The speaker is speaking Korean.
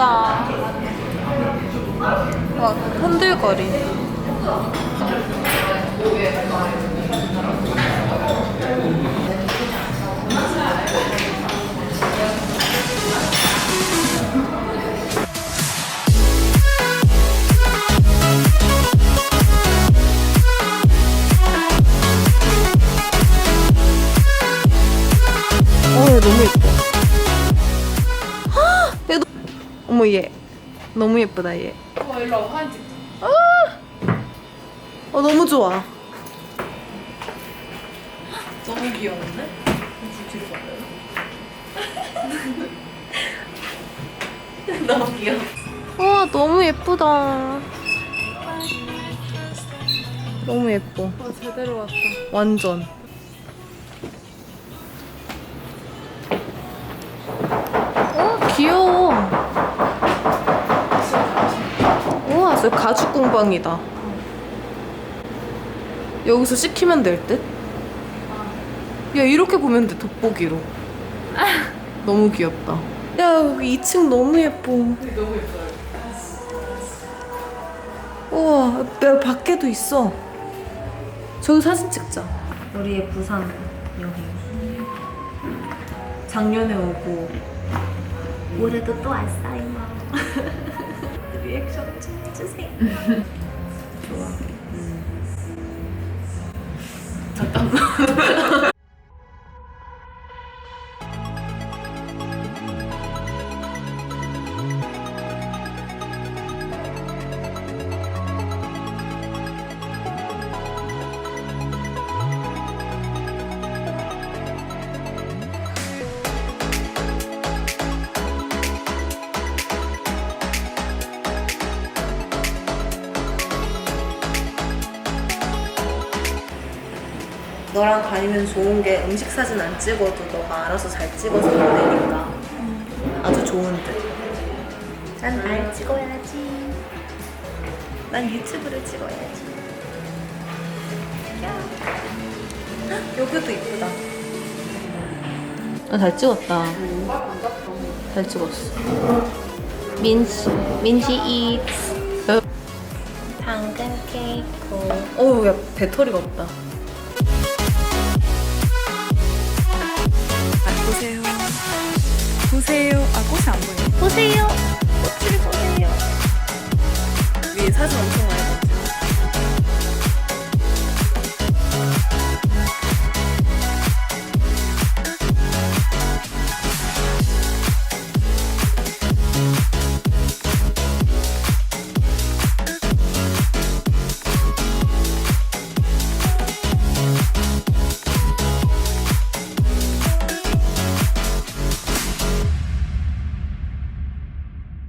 막 흔들거리. 어, 얘 너무 예뻐. 어머 얘 너무 예쁘다 얘. 어, 일로 와, 사진 찍자. 어 너무 좋아. 너무 귀여운데? 너무 귀여워. 와 너무 예쁘다. 너무 예뻐. 와, 제대로 왔다. 완전. 어 귀여워. 저 가죽 공방이다. 여기서 시키면 될 듯? 야 이렇게 보면 돼 돋보기로. 너무 귀엽다. 야 여기 2층 너무 예뻐. 너무 예뻐요. 우와 내 밖에도 있어. 저기 사진 찍자. 우리의 부산 여행. 작년에 오고 올해도 또 왔어요. 리액션 좀 해주 너랑 다니면 좋은 게 음식 사진 안 찍어도 너가 알아서 잘 찍어서 보내니까 아주 좋은 듯. 난 날 찍어야지. 난 유튜브를 찍어야지. 야. 헉, 여기도 이쁘다. 아, 잘 찍었다. 잘 찍었어. 민지, 민지 이츠. 당근 케이크. 어우, 야, 배터리가 없다. 보세요. 꽃을 보세요. 위에 사진 엄청 많이